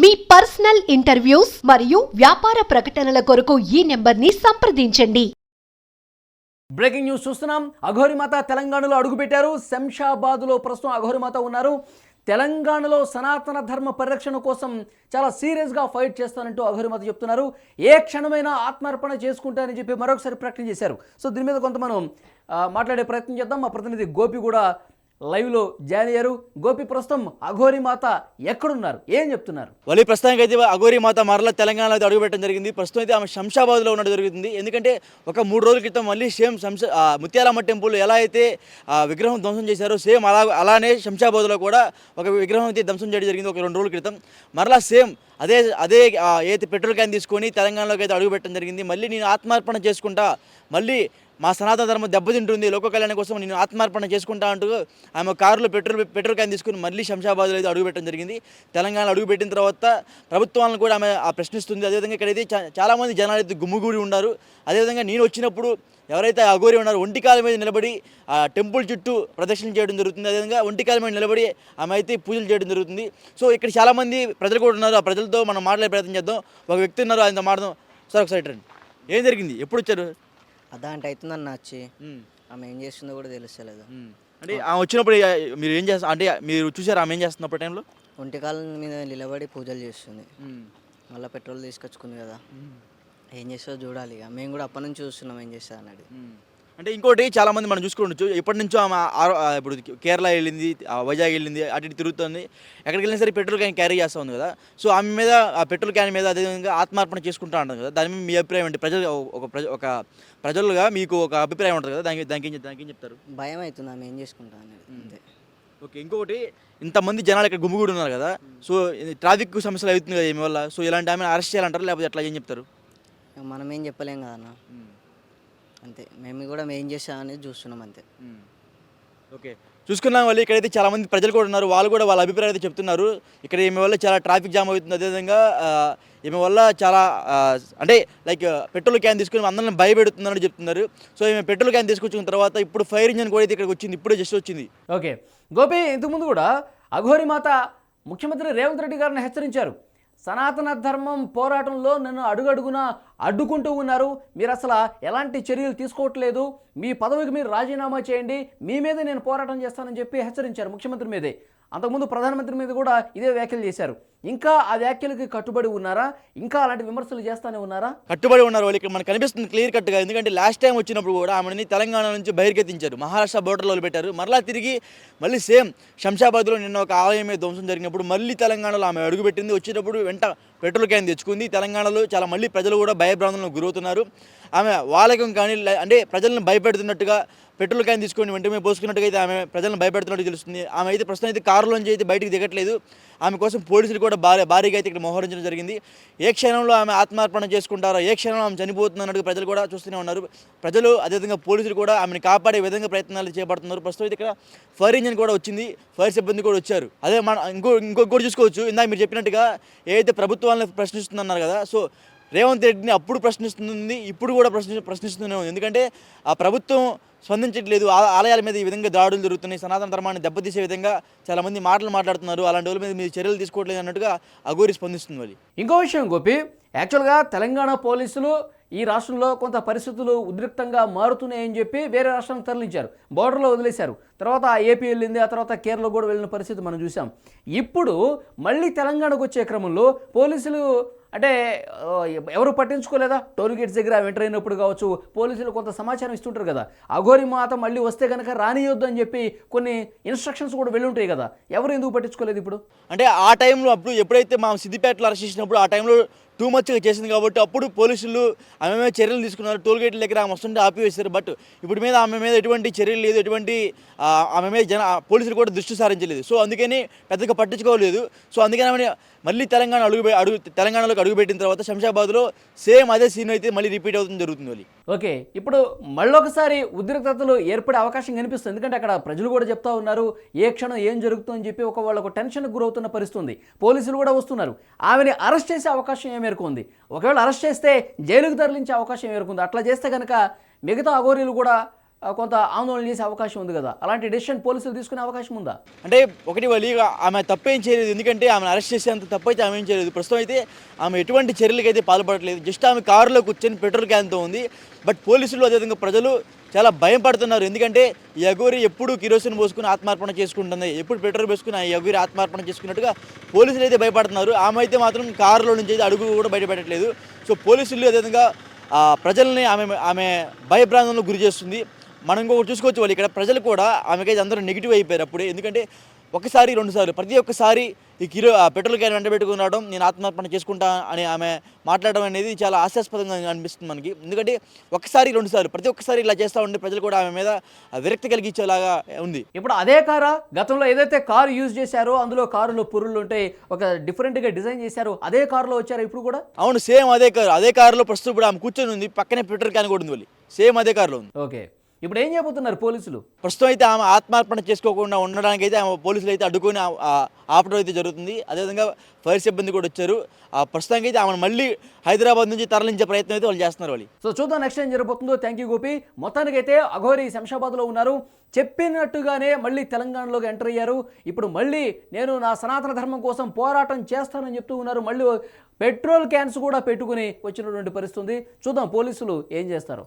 మీ personal interviews మరియు వ్యాపార ప్రకటనల కొరకు ఈ నెంబర్ని సంప్రదించండి. బ్రేకింగ్ న్యూస్ చూస్తున్నాం. అఘోరిమాత తెలంగాణలో అడుగుపెట్టారు. శంషాబాద్లో ప్రస్తుతం అఘోరిమాత ఉన్నారు. తెలంగాణలో సనాతన ధర్మ పరిరక్షణ కోసం చాలా సీరియస్గా ఫైట్ చేస్తానంటూ అఘోరిమాత చెప్తున్నారు. ఏ క్షణమైనా ఆత్మార్పణ చేసుకుంటానని చెప్పి మరొకసారి ప్రకటన చేశారు. సో దీని మీద కొంత మనం ఆ, మాట్లాడే ప్రయత్నం చేద్దాం. మా ప్రతినిధి గోపి కూడా లైవ్లో జాయిన్ అయ్యారు గోపి ప్రస్తుతం అఘోరిమాత ఎక్కడున్నారు? ఏం చెప్తున్నారు? వలి ప్రస్తుతానికి అయితే అఘోరి మాత మరలా తెలంగాణలో అయితే అడుగుపెట్టడం జరిగింది. ప్రస్తుతం అయితే ఆమె శంషాబాద్లో ఉండడం జరుగుతుంది. ఎందుకంటే ఒక మూడు రోజుల క్రితం మళ్ళీ సేమ్ శంషా ముత్యాలమ్మ టెంపుల్ ఎలా అయితే ఆ విగ్రహం ధ్వంసం చేశారో సేమ్ అలా అలానే శంషాబాద్లో కూడా ఒక విగ్రహం అయితే ధ్వంసం చేయడం జరిగింది ఒక రెండు రోజుల క్రితం. మరలా సేమ్ అదే అదే ఆ, ఏదైతే పెట్రోల్ క్యాన్ తీసుకొని తెలంగాణలోకి అయితే అడుగుపెట్టడం జరిగింది మళ్ళీ నేను ఆత్మార్పణ చేసుకుంటా మళ్ళీ మా సనాతన ధర్మం దెబ్బతింటుంది లోక కళ్యాణం కోసం నేను ఆత్మార్పణ చేసుకుంటా అంటూ ఆమె కారులో పెట్రోల్ పెట్రోల్ క్యాన్ తీసుకుని మళ్ళీ శంషాబాద్లో అయితే అడుగుపెట్టడం జరిగింది. తెలంగాణ అడుగుపెట్టిన తర్వాత ప్రభుత్వాలను కూడా ఆమె ఆ ప్రశ్నిస్తుంది. అదేవిధంగా ఇక్కడైతే చా- చాలామంది జనాలు అయితే గుమ్ముగూడి ఉన్నారు. అదేవిధంగా నేను వచ్చినప్పుడు ఎవరైతే అఘోరి ఉన్నారో ఒంటికాల మీద నిలబడి ఆ టెంపుల్ చుట్టూ ప్రదక్షిణ చేయడం జరుగుతుంది. అదేవిధంగా ఒంటికాల మీద నిలబడి ఆమె అయితే పూజలు చేయడం జరుగుతుంది. సో ఇక్కడ చాలామంది ప్రజలు కూడా ఉన్నారు. ఆ ప్రజలతో మనం మాట్లాడే ప్రయత్నం చేద్దాం. ఒక వ్యక్తి ఉన్నారు. ఆయనతో మాట్లాడదాం. సార్ ఒకసారి రండి. ఏం జరిగింది? ఎప్పుడు వచ్చారు? అదా అంటే అవుతుందన్న వచ్చి ఆమె ఏం చేస్తుందో కూడా తెలుస్తలేదు. అంటే ఆమె వచ్చినప్పుడు మీరు ఏం చేస్తా అంటే మీరు చూసారు ఆమె ఏం చేస్తున్నప్పుడు టైంలో? ఒంటి కాలం మీద నిలబడి పూజలు చేస్తుంది. మళ్ళీ పెట్రోల్ తీసుకొచ్చుకుంది కదా. ఏం చేస్తుందో చూడాలి ఇక. మేము కూడా అప్పటి నుంచి చూస్తున్నాం ఏం చేస్తా అన్నది అంటే ఇంకోటి చాలా మంది మనం చూసుకోవచ్చు ఎప్పటి నుంచో ఆమె ఆరో- ఆ, ఇప్పుడు కేరళ వెళ్ళింది ఆ, వైజాగ్ వెళ్ళింది అటు ఇటు తిరుగుతుంది. ఎక్కడికి వెళ్ళినా సరే పెట్రోల్ క్యాన్ క్యారీ చేస్తూ ఉంది కదా. సో ఆమె మీద ఆ పెట్రోల్ క్యాన్ మీద అదేవిధంగా ఆత్మార్పణ చేసుకుంటా ఉంటుంది కదా. దాని మీద మీ అభిప్రాయం ఏంటి? ప్రజలు ఒక ప్రజ ఒక ప్రజలుగా మీకు ఒక అభిప్రాయం ఉంటుంది కదా. దానికి దానికి ఏం చెప్- దానికి ఏం చెప్తారు? భయం అవుతుంది ఆమె ఏం చేసుకుంటా అనేది అంతే. ఓకే ఇంకొకటి ఇంతమంది జనాలు ఇక్కడ గుమ్ముగూడి ఉన్నారు కదా. సో ట్రాఫిక్ సమస్యలు అవుతుంది కదా ఏమి వల్ల. సో ఇలాంటి ఆమె అరెస్ట్ చేయాలంటారు? లేకపోతే ఎట్లా ఏం చెప్తారు? మనం ఏం చెప్పలేం కదన్న అంతే. మేము కూడా ఏం చేస్తా అనేది చూస్తున్నాం అంతే. ఓకే. చూసుకున్నాం వాళ్ళు ఇక్కడైతే చాలా మంది ప్రజలు కూడా ఉన్నారు. వాళ్ళు కూడా వాళ్ళ అభిప్రాయం అయితే చెప్తున్నారు. ఇక్కడ ఈమె వల్ల చాలా ట్రాఫిక్ జామ్ అవుతుంది. అదేవిధంగా ఈమె వల్ల చాలా అంటే లైక్ పెట్రోల్ క్యాన్ తీసుకుని అందరిని భయపెడుతుందని చెప్తున్నారు. సో ఈమె పెట్రోల్ క్యాన్ తీసుకొచ్చిన తర్వాత ఇప్పుడు ఫైర్ ఇంజన్ కూడా అయితే ఇక్కడికి వచ్చింది. ఇప్పుడే జస్ట్ వచ్చింది. ఓకే. గోపి ఇంతకుముందు కూడా అఘోరి మాత ముఖ్యమంత్రి రేవంత్ రెడ్డి గారిని హెచ్చరించారు. సనాతన ధర్మం పోరాటంలో నన్ను అడుగడుగున అడ్డుకుంటూ ఉన్నారు. మీరు అసలు ఎలాంటి చర్యలు తీసుకోవట్లేదు. మీ పదవికి మీరు రాజీనామా చేయండి. మీ మీద నేను పోరాటం చేస్తానని చెప్పి హెచ్చరించారు ముఖ్యమంత్రి మీదే. అంతకుముందు ప్రధానమంత్రి మీద కూడా ఇదే వ్యాఖ్యలు చేశారు. ఇంకా ఆ వ్యాఖ్యలకి కట్టుబడి ఉన్నారా? ఇంకా అలాంటి విమర్శలు చేస్తానే ఉన్నారా? కట్టుబడి ఉన్నారు వాళ్ళు. ఇక్కడ మనకు కనిపిస్తుంది క్లియర్ కట్గా ఎందుకంటే లాస్ట్ టైం వచ్చినప్పుడు కూడా ఆమెని తెలంగాణ నుంచి బహిర్గతించారు. మహారాష్ట్ర బోర్డర్లో పెట్టారు. మరలా తిరిగి మళ్ళీ సేమ్ శంషాబాద్లో నిన్న ఒక ఆలయం మీద ధ్వంసం జరిగినప్పుడు మళ్ళీ తెలంగాణలో ఆమె అడుగుపెట్టింది. వచ్చేటప్పుడు వెంట పెట్రోల్ క్యాన్ తెచ్చుకుంది. తెలంగాణలో చాలా మళ్ళీ ప్రజలు కూడా భయభ్రాంతులకు గురవుతున్నారు. ఆమె వాళ్ళకం కానీ అంటే ప్రజలను భయపెడుతున్నట్టుగా పెట్రోల్ క్యాన్ తీసుకొని వెంటనే పోసుకున్నట్టుగా అయితే ఆమె ప్రజలను భయపెడుతున్నట్టు తెలుస్తుంది. ఆమె అయితే ప్రస్తుతం అయితే కారులోంచి అయితే బయటికి దిగట్లేదు. ఆమె కోసం పోలీసులు కూడా భారీ భారీగా అయితే ఇక్కడ మోహరించడం జరిగింది. ఏ క్షణంలో ఆమె ఆత్మార్పణ చేసుకుంటారో ఏ క్షణంలో ఆమె చనిపోతున్నట్టు ప్రజలు కూడా చూస్తూనే ఉన్నారు. ప్రజలు అదేవిధంగా పోలీసులు కూడా ఆమెను కాపాడే విధంగా ప్రయత్నాలు చేపడుతున్నారు. ప్రస్తుతం అయితే ఇక్కడ ఫైర్ ఇంజిన్ కూడా వచ్చింది. ఫైర్ సిబ్బంది కూడా వచ్చారు. అదే మన ఇంకో ఇంకొక కూడా చూసుకోవచ్చు. ఇందాక మీరు చెప్పినట్టుగా ఏదైతే ప్రభుత్వాలను ప్రశ్నిస్తుందన్నారు కదా సో రేవంత్ రెడ్డిని అప్పుడు ప్రశ్నిస్తుంది ఇప్పుడు కూడా ప్రశ్ని ప్రశ్నిస్తూనే ఉంది. ఎందుకంటే ఆ ప్రభుత్వం స్పందించట్లేదు. ఆ- ఆలయాల మీద ఈ విధంగా దాడులు జరుగుతున్నాయి సనాతన ధర్మాన్ని దెబ్బతీసే విధంగా చాలామంది మాటలు మాట్లాడుతున్నారు. అలాంటి వాళ్ళ మీద మీరు చర్యలు తీసుకోవట్లేదు అన్నట్టుగా అఘోరి స్పందిస్తుంది వాళ్ళు ఇంకో విషయం గోపి యాక్చువల్గా తెలంగాణ పోలీసులు ఈ రాష్ట్రంలో కొంత పరిస్థితులు ఉద్రిక్తంగా మారుతున్నాయని చెప్పి వేరే రాష్ట్రానికి తరలించారు. బోర్డర్లో వదిలేశారు. తర్వాత ఆ ఏపీ వెళ్ళింది ఆ తర్వాత కేరళ కూడా వెళ్ళిన పరిస్థితి మనం చూసాం ఇప్పుడు మళ్ళీ తెలంగాణకు వచ్చే క్రమంలో పోలీసులు అంటే ఎవరు పట్టించుకోలేదా? టోల్ గేట్స్ దగ్గర ఎంటర్ అయినప్పుడు కావచ్చు పోలీసులు కొంత సమాచారం ఇస్తుంటారు కదా. అఘోరి మాత మళ్ళీ వస్తే కనుక రానియొద్దు అని చెప్పి కొన్ని ఇన్స్ట్రక్షన్స్ కూడా వెళ్ళి ఉంటాయి కదా. ఎవరు ఎందుకు పట్టించుకోలేదు ఇప్పుడు? అంటే ఆ టైంలో అప్పుడు ఎప్పుడైతే మా సిద్దిపేటలో అరెస్ట్ చేసినప్పుడు ఆ టైంలో టూ మచ్గా చేసింది కాబట్టి అప్పుడు పోలీసులు ఆమె మీద చర్యలు తీసుకున్నారు. టోల్ గేట్ల దగ్గర ఆమె వస్తుంటే ఆపివేశారు. బట్ ఇప్పుడు మీద ఆమె మీద ఎటువంటి చర్యలు లేదు. ఎటువంటి ఆమె మీద జన పోలీసులు కూడా దృష్టి సారించలేదు. సో అందుకని పెద్దగా పట్టించుకోలేదు. సో అందుకని ఆమె మళ్ళీ తెలంగాణ అడుగు అడుగు తెలంగాణలోకి అడుగుపెట్టిన తర్వాత శంషాబాద్లో సేమ్ అదే సీన్ అయితే మళ్ళీ రిపీట్ అవుతుంది జరుగుతుంది మళ్ళీ. ఓకే ఇప్పుడు మళ్ళొకసారి ఉద్రిక్తతలు ఏర్పడే అవకాశం కనిపిస్తుంది. ఎందుకంటే అక్కడ ప్రజలు కూడా చెప్తా ఉన్నారు ఏ క్షణం ఏం జరుగుతుందని చెప్పి ఒక వాళ్ళకు టెన్షన్ గురవుతున్న పరిస్థితి పోలీసులు కూడా వస్తున్నారు. ఆమెని అరెస్ట్ చేసే అవకాశం ఏమి మేరకు ఉంది. ఒకవేళ అరెస్ట్ చేస్తే జైలుకు తరలించే అవకాశం మేరకు ఉంది. అట్లా చేస్తే కనుక మిగతా అఘోరీలు కూడా కొంత ఆందోళన చేసే అవకాశం ఉంది కదా? అలాంటి డెసిషన్ పోలీసులు తీసుకునే అవకాశం ఉందా? అంటే ఒకటి వాళ్ళు ఆమె తప్పేం చేయలేదు. ఎందుకంటే ఆమెను అరెస్ట్ చేసేంత తప్పైతే ఆమె ఏం చేయలేదు. ప్రస్తుతం అయితే ఆమె ఎటువంటి చర్యలకు అయితే పాల్పడట్లేదు. జస్ట్ ఆమె కారులో కూర్చొని పెట్రోల్ క్యాన్తో ఉంది. బట్ పోలీసులు అదేవిధంగా ప్రజలు చాలా భయం పడుతున్నారు. ఎందుకంటే ఈ ఎప్పుడు కిరోసిన్ పోసుకుని ఆత్మార్పణ చేసుకుంటుంది. ఎప్పుడు పెట్రోల్ పోసుకుని ఆ అగోరి ఆత్మార్పణ చేసుకున్నట్టుగా పోలీసులు అయితే భయపడుతున్నారు. ఆమె అయితే మాత్రం కారులో నుంచి అయితే అడుగు కూడా బయటపెట్టలేదు సో పోలీసులు అదేవిధంగా ప్రజల్ని ఆమె ఆమె భయభ్రాంతంలో గురి చేస్తుంది. మనం ఇంకొకటి చూసుకోవచ్చు వాళ్ళు. ఇక్కడ ప్రజలు కూడా ఆమెకైతే అందరూ నెగిటివ్ అయిపోయారు అప్పుడే. ఎందుకంటే ఒకసారి రెండు సార్లు ప్రతి ఒక్కసారి ఈ కిలో ఆ పెట్రోల్ క్యాన్ వెంట నేను ఆత్మార్పణ చేసుకుంటా అని ఆమె మాట్లాడడం అనేది చాలా హాస్యాస్పదంగా అనిపిస్తుంది మనకి. ఎందుకంటే ఒకసారి రెండు సార్లు ప్రతి ఒక్కసారి ఇలా చేస్తూ ఉంటే ప్రజలు కూడా ఆమె మీద విరక్తి కలిగించేలాగా ఉంది. ఇప్పుడు అదే కారా గతంలో ఏదైతే కారు యూజ్ చేశారో అందులో కారులో పురుళ్ళు ఉంటాయి ఒక డిఫరెంట్గా డిజైన్ చేశారో అదే కారులో వచ్చారు ఇప్పుడు కూడా? అవును సేమ్ అదే కారు అదే కారులో ప్రస్తుతం ఇప్పుడు ఆమె కూర్చొని ఉంది పక్కనే పెట్రోల్ క్యాన్ కూడా ఉంది వాళ్ళు సేమ్ అదే కారులో ఉంది. ఓకే. ఇప్పుడు ఏం చేయబోతున్నారు పోలీసులు? ప్రస్తుతం అయితే ఆమె ఆత్మార్పణ చేసుకోకుండా ఉండడానికి అయితే ఆమె పోలీసులు అయితే అడ్డుకొని ఆపడం అయితే జరుగుతుంది. అదేవిధంగా ఫైర్ సిబ్బంది కూడా వచ్చారు. ఆ ప్రస్తుతానికి అయితే ఆమెను మళ్ళీ హైదరాబాద్ నుంచి తరలించే ప్రయత్నం అయితే వాళ్ళు చేస్తున్నారు వాళ్ళు. సో చూద్దాం నెక్స్ట్ ఏం జరగబోతుందో. Thank you Gopi. మొత్తానికైతే అఘోరి శంషాబాద్లో ఉన్నారు. చెప్పినట్టుగానే మళ్ళీ తెలంగాణలోకి ఎంటర్ అయ్యారు. ఇప్పుడు మళ్ళీ నేను నా సనాతన ధర్మం కోసం పోరాటం చేస్తానని చెప్తూ ఉన్నారు. మళ్ళీ పెట్రోల్ క్యాన్స్ కూడా పెట్టుకుని వచ్చినటువంటి పరిస్థితి చూద్దాం పోలీసులు ఏం చేస్తారు.